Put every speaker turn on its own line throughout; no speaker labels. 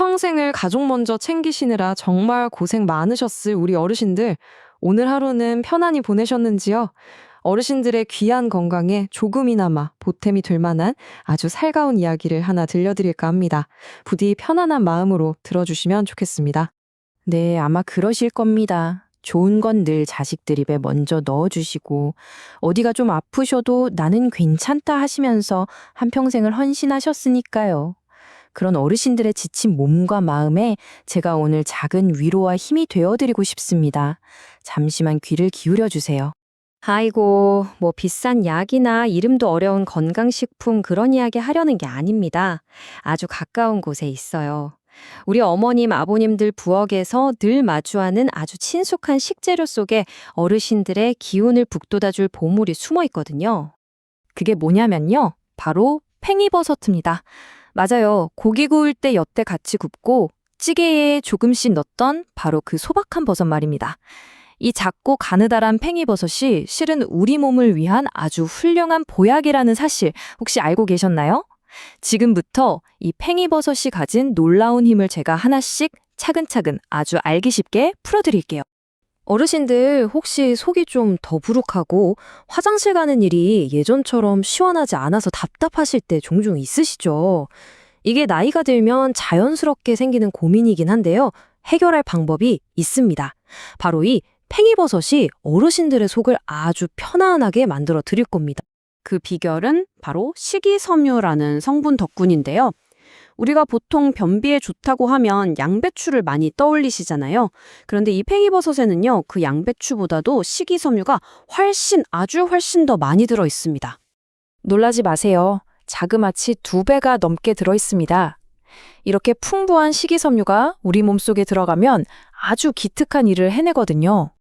평생을 가족 먼저 챙기시느라 정말 고생 많으셨을 우리 어르신들. 오늘 하루는 편안히 보내셨는지요? 어르신들의 귀한 건강에 조금이나마 보탬이 될 만한 아주 살가운 이야기를 하나 들려드릴까 합니다. 부디 편안한 마음으로 들어주시면 좋겠습니다.
네, 아마 그러실 겁니다. 좋은 건 늘 자식들 입에 먼저 넣어주시고, 어디가 좀 아프셔도 나는 괜찮다 하시면서 한평생을 헌신하셨으니까요. 그런 어르신들의 지친 몸과 마음에 제가 오늘 작은 위로와 힘이 되어드리고 싶습니다. 잠시만 귀를 기울여 주세요.
아이고, 뭐 비싼 약이나 이름도 어려운 건강식품 그런 이야기 하려는 게 아닙니다. 아주 가까운 곳에 있어요. 우리 어머님, 아버님들 부엌에서 늘 마주하는 아주 친숙한 식재료 속에 어르신들의 기운을 북돋아줄 보물이 숨어 있거든요. 그게 뭐냐면요. 바로 팽이버섯입니다. 맞아요. 고기 구울 때 엿대 같이 굽고 찌개에 조금씩 넣었던 바로 그 소박한 버섯 말입니다. 이 작고 가느다란 팽이버섯이 실은 우리 몸을 위한 아주 훌륭한 보약이라는 사실 혹시 알고 계셨나요? 지금부터 이 팽이버섯이 가진 놀라운 힘을 제가 하나씩 차근차근 아주 알기 쉽게 풀어드릴게요. 어르신들 혹시 속이 좀 더부룩하고 화장실 가는 일이 예전처럼 시원하지 않아서 답답하실 때 종종 있으시죠? 이게 나이가 들면 자연스럽게 생기는 고민이긴 한데요. 해결할 방법이 있습니다. 바로 이 팽이버섯이 어르신들의 속을 아주 편안하게 만들어 드릴 겁니다. 그 비결은 바로 식이섬유라는 성분 덕분인데요. 우리가 보통 변비에 좋다고 하면 양배추를 많이 떠올리시잖아요. 그런데 이 팽이버섯에는요, 그 양배추보다도 식이섬유가 훨씬 아주 훨씬 더 많이 들어 있습니다.
놀라지 마세요. 자그마치 두 배가 넘게 들어 있습니다. 이렇게 풍부한 식이섬유가 우리 몸속에 들어가면 아주 기특한 일을 해내거든요.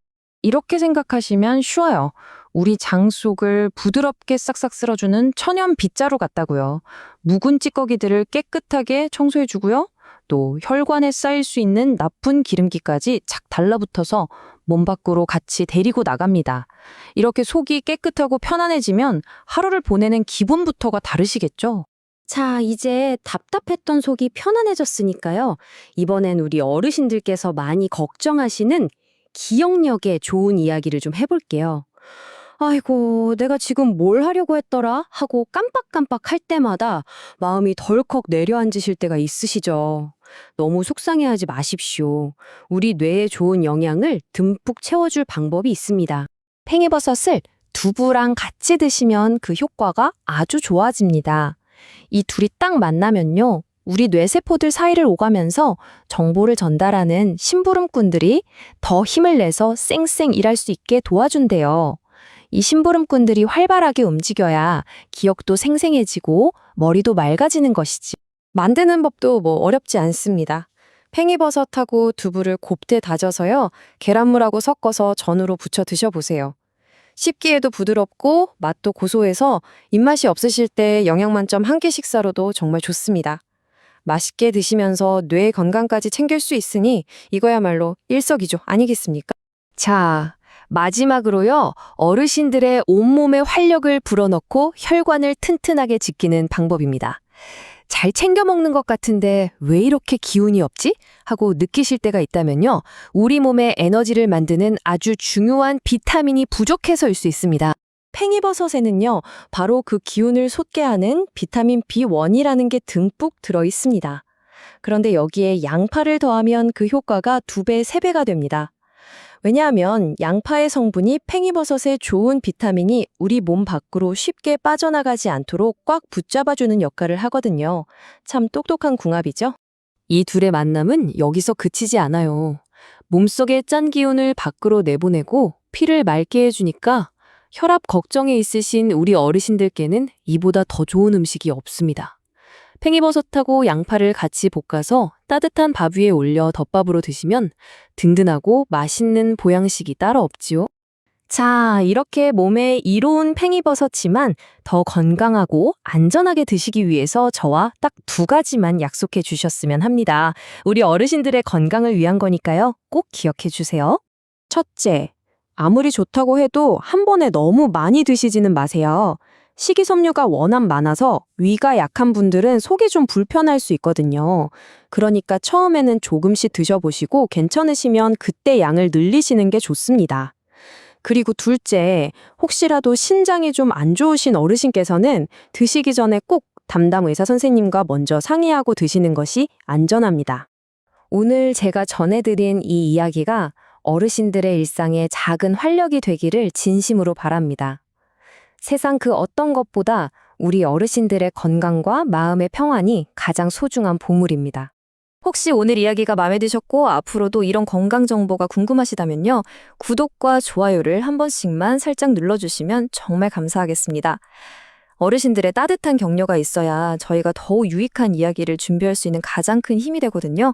이렇게 생각하시면 쉬워요. 우리 장 속을 부드럽게 싹싹 쓸어주는 천연 빗자루 같다고요. 묵은 찌꺼기들을 깨끗하게 청소해주고요. 또 혈관에 쌓일 수 있는 나쁜 기름기까지 착 달라붙어서 몸 밖으로 같이 데리고 나갑니다. 이렇게 속이 깨끗하고 편안해지면 하루를 보내는 기분부터가 다르시겠죠?
자, 이제 답답했던 속이 편안해졌으니까요. 이번엔 우리 어르신들께서 많이 걱정하시는 기억력에 좋은 이야기를 좀 해볼게요. 아이고, 내가 지금 뭘 하려고 했더라? 하고 깜빡깜빡 할 때마다 마음이 덜컥 내려앉으실 때가 있으시죠. 너무 속상해하지 마십시오. 우리 뇌에 좋은 영양을 듬뿍 채워줄 방법이 있습니다. 팽이버섯을 두부랑 같이 드시면 그 효과가 아주 좋아집니다. 이 둘이 딱 만나면요. 우리 뇌세포들 사이를 오가면서 정보를 전달하는 심부름꾼들이 더 힘을 내서 쌩쌩 일할 수 있게 도와준대요. 이 심부름꾼들이 활발하게 움직여야 기억도 생생해지고 머리도 맑아지는 것이지. 만드는 법도 뭐 어렵지 않습니다. 팽이버섯하고 두부를 곱게 다져서요. 계란물하고 섞어서 전으로 부쳐 드셔보세요. 씹기에도 부드럽고 맛도 고소해서 입맛이 없으실 때 영양만점 한개 식사로도 정말 좋습니다. 맛있게 드시면서 뇌 건강까지 챙길 수 있으니 이거야말로 일석이조 아니겠습니까? 자, 마지막으로요. 어르신들의 온몸에 활력을 불어넣고 혈관을 튼튼하게 지키는 방법입니다. 잘 챙겨 먹는 것 같은데 왜 이렇게 기운이 없지? 하고 느끼실 때가 있다면요. 우리 몸의 에너지를 만드는 아주 중요한 비타민이 부족해서일 수 있습니다. 팽이버섯에는요, 바로 그 기운을 솟게 하는 비타민 B1이라는 게 듬뿍 들어 있습니다. 그런데 여기에 양파를 더하면 그 효과가 두 배, 세 배가 됩니다. 왜냐하면 양파의 성분이 팽이버섯의 좋은 비타민이 우리 몸 밖으로 쉽게 빠져나가지 않도록 꽉 붙잡아주는 역할을 하거든요. 참 똑똑한 궁합이죠? 이 둘의 만남은 여기서 그치지 않아요. 몸속의 짠 기운을 밖으로 내보내고 피를 맑게 해주니까 혈압 걱정에 있으신 우리 어르신들께는 이보다 더 좋은 음식이 없습니다. 팽이버섯하고 양파를 같이 볶아서 따뜻한 밥 위에 올려 덮밥으로 드시면 든든하고 맛있는 보양식이 따로 없지요. 자, 이렇게 몸에 이로운 팽이버섯지만 더 건강하고 안전하게 드시기 위해서 저와 딱 두 가지만 약속해 주셨으면 합니다. 우리 어르신들의 건강을 위한 거니까요. 꼭 기억해 주세요. 첫째, 아무리 좋다고 해도 한 번에 너무 많이 드시지는 마세요. 식이섬유가 워낙 많아서 위가 약한 분들은 속이 좀 불편할 수 있거든요. 그러니까 처음에는 조금씩 드셔보시고 괜찮으시면 그때 양을 늘리시는 게 좋습니다. 그리고 둘째, 혹시라도 신장이 좀 안 좋으신 어르신께서는 드시기 전에 꼭 담당 의사 선생님과 먼저 상의하고 드시는 것이 안전합니다. 오늘 제가 전해드린 이 이야기가 어르신들의 일상에 작은 활력이 되기를 진심으로 바랍니다. 세상 그 어떤 것보다 우리 어르신들의 건강과 마음의 평안이 가장 소중한 보물입니다. 혹시 오늘 이야기가 마음에 드셨고 앞으로도 이런 건강 정보가 궁금하시다면요. 구독과 좋아요를 한 번씩만 살짝 눌러주시면 정말 감사하겠습니다. 어르신들의 따뜻한 격려가 있어야 저희가 더욱 유익한 이야기를 준비할 수 있는 가장 큰 힘이 되거든요.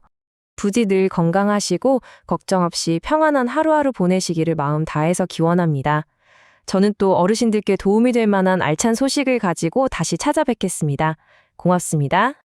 부디 늘 건강하시고 걱정 없이 평안한 하루하루 보내시기를 마음 다해서 기원합니다. 저는 또 어르신들께 도움이 될 만한 알찬 소식을 가지고 다시 찾아뵙겠습니다. 고맙습니다.